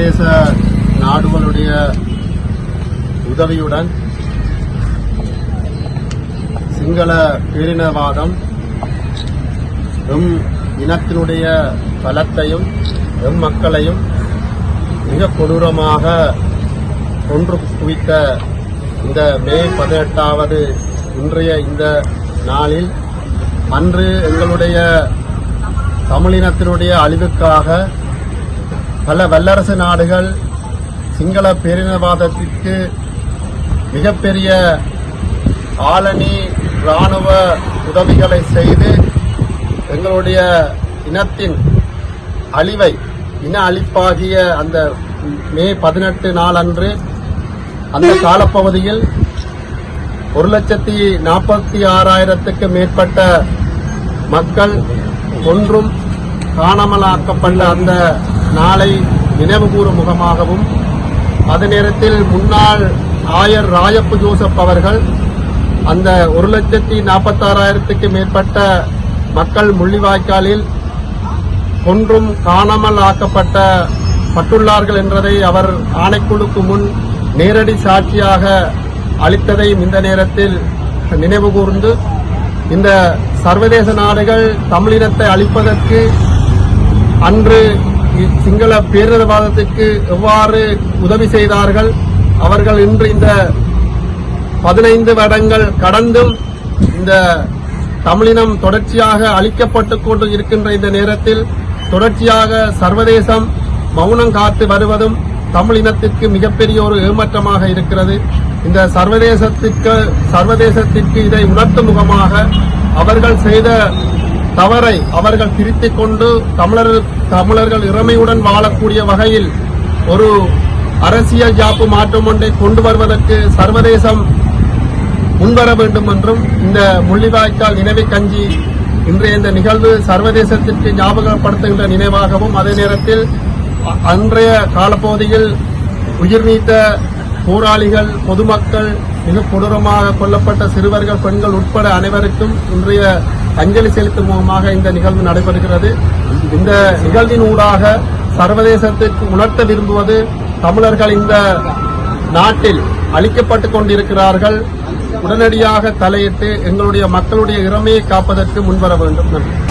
சர்வதேச நாடுகளுடைய உதவியுடன் சிங்கள பேரினவாதம் எம் இனத்தினுடைய பலத்தையும் எம் மக்களையும் மிக கொடூரமாக கொன்று குவித்த இந்த மே பதினெட்டாவது இன்றைய இந்த நாளில் அன்று எங்களுடைய தமிழினத்தினுடைய அழிவுக்காக பல வல்லரசு நாடுகள் சிங்கள பேரினவாதத்திற்கு மிகப்பெரிய ஆளணி இராணுவ உதவிகளை செய்து எங்களுடைய இனத்தின் அழிவை இன அழிப்பாகிய அந்த மே பதினெட்டு நாள் அன்று அந்த காலப்பகுதியில் ஒரு லட்சத்தி நாற்பத்தி ஆறாயிரத்துக்கு மேற்பட்ட மக்கள் ஒன்றும் காணாமலாக்கப்பட்ட அந்த நாளை நினைவுகூரும் முகமாகவும் அதே நேரத்தில் முன்னாள் ஆயர் ராயப்பு ஜோசப் அவர்கள் அந்த ஒரு லட்சத்தி நாற்பத்தாறாயிரத்துக்கு மேற்பட்ட மக்கள் முள்ளிவாய்க்காலில் கொன்றும் காணாமல் ஆக்கப்பட்ட பட்டுள்ளார்கள் என்றதை அவர் ஆணைக்குழுக்கு முன் நேரடி சாட்சியாக அளித்ததையும் இந்த நேரத்தில் நினைவு கூர்ந்து இந்த சர்வதேச நாடுகள் தமிழினத்தை அழிப்பதற்கு அன்று சிங்கள பேரினவாதத்திற்கு எவ்வாறு உதவி செய்தார்கள்? அவர்கள் இன்று இந்த பதினைந்து வருடங்கள் கடந்தும் இந்த தமிழினம் தொடர்ச்சியாக அழிக்கப்பட்டுக் கொண்டு இருக்கின்ற இந்த நேரத்தில் தொடர்ச்சியாக சர்வதேசம் மௌனம் காத்து வருவதும் தமிழினத்திற்கு மிகப்பெரிய ஒரு ஏமாற்றமாக இருக்கிறது. இந்த சர்வதேசத்திற்கு சர்வதேசத்திற்கு இதை உணர்த்தும் முகமாக அவர்கள் செய்த தவறை அவர்கள் திருத்திக் கொண்டு தமிழர் தமிழர்கள் இறமையுடன் வாழக்கூடிய வகையில் ஒரு அரசியல் ஜாப்பு மாற்றம் ஒன்றை கொண்டு வருவதற்கு சர்வதேசம் முன்வர வேண்டும் என்றும் இந்த முள்ளிவாய்க்கால் நினைவு கஞ்சி இன்றைய இந்த நிகழ்வு சர்வதேசத்திற்கு ஞாபகப்படுத்துகின்ற நினைவாகவும் அதே நேரத்தில் அன்றைய காலப்பகுதியில் உயிர் நீத்த போராளிகள் பொதுமக்கள் மிக கொடூரமாக கொல்லப்பட்ட சிறுவர்கள் பெண்கள் உட்பட அனைவருக்கும் இன்றைய அஞ்சலி செலுத்தும் முகமாக இந்த நிகழ்வு நடைபெறுகிறது. இந்த நிகழ்வின் ஊடாக சர்வதேசத்திற்கு உணர்த்த விரும்புவது தமிழர்கள் இந்த நாட்டில் அழிக்கப்பட்டுக் கொண்டிருக்கிறார்கள். உடனடியாக தலையிட்டு எங்களுடைய மக்களுடைய இறமையை காப்பதற்கு முன்வர வேண்டும். நன்றி.